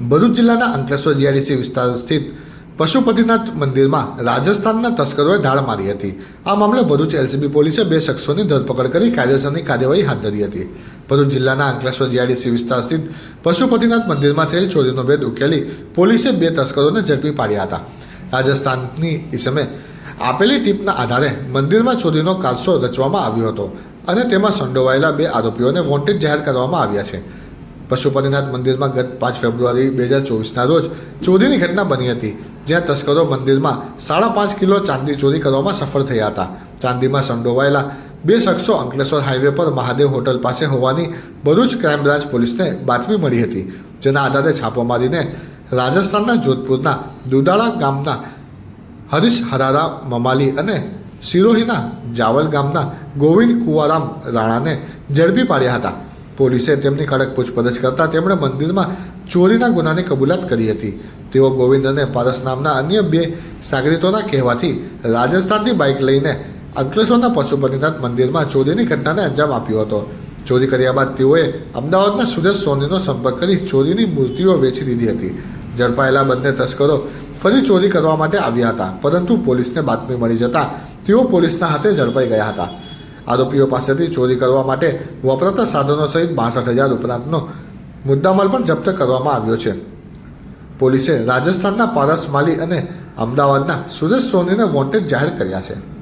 ભરૂચ જિલ્લાના અંકલેશ્વર જીઆઈડીસી વિસ્તાર સ્થિત પશુપતિનાથ મંદિરમાં રાજસ્થાનના તસ્કરોએ ધાડ મારી હતી. આ મામલે ભરૂચ એલસીબી પોલીસે બે શખ્સોની ધરપકડ કરી કાયદેસરની કાર્યવાહી હાથ ધરી હતી. ભરૂચ જિલ્લાના અંકલેશ્વર જીઆઈડીસી વિસ્તાર સ્થિત પશુપતિનાથ મંદિરમાં થયેલ ચોરીનો ભેદ ઉકેલી પોલીસે બે તસ્કરોને ઝડપી પાડ્યા હતા. રાજસ્થાનની ઇસમે આપેલી ટીપના આધારે મંદિરમાં ચોરીનો કારસો રચવામાં આવ્યો હતો અને તેમાં સંડોવાયેલા બે આરોપીઓને વોન્ટેડ જાહેર કરવામાં આવ્યા છે. પશુપતિનાથ મંદિરમાં ગત પાંચ ફેબ્રુઆરી બે હજાર ચોવીસના રોજ ચોરીની ઘટના બની હતી, જ્યાં તસ્કરો મંદિરમાં સાડા પાંચ કિલો ચાંદી ચોરી કરવામાં સફળ થયા હતા. ચાંદીમાં સંડોવાયેલા બે શખ્સો અંકલેશ્વર હાઈવે પર મહાદેવ હોટલ પાસે હોવાની ભરૂચ ક્રાઇમ બ્રાન્ચ પોલીસને બાતમી મળી હતી, જેના આધારે છાપો મારીને રાજસ્થાનના જોધપુરના દુદાળા ગામના હરીશ હરારા, મમાલી અને સિરોહીના જાવલ ગામના ગોવિંદ કુવારામ રાણાને ઝડપી પાડ્યા હતા. પોલીસે તેમની કડક પૂછપરછ કરતા તેમણે મંદિરમાં ચોરીના ગુનાની કબૂલાત કરી હતી. તેઓ ગોવિંદ અને પારસ નામના અન્ય બે સાગરીતોના કહેવાથી રાજસ્થાનથી બાઇક લઈને અંકલેશ્વરના પશુપતિનાથ મંદિરમાં ચોરીની ઘટનાને અંજામ આપ્યો હતો. ચોરી કર્યા બાદ તેઓએ અમદાવાદના સુરેશ સોનીનો સંપર્ક કરી ચોરીની મૂર્તિઓ વેચી દીધી હતી. ઝડપાયેલા બંને તસ્કરો ફરી ચોરી કરવા માટે આવ્યા હતા, પરંતુ પોલીસને બાતમી મળી જતાં તેઓ પોલીસના હાથે ઝડપાઈ ગયા હતા. આરોપીઓ પાસેથી ચોરી કરવા માટે વપરાતા સાધનો સહિત બાસઠ હજાર ઉપરાંતનો મુદ્દામાલ પણ જપ્ત કરવામાં આવ્યો છે. પોલીસે રાજસ્થાનના પારસ માલી અને અમદાવાદના સુરેશ સોનીને વોન્ટેડ જાહેર કર્યા છે.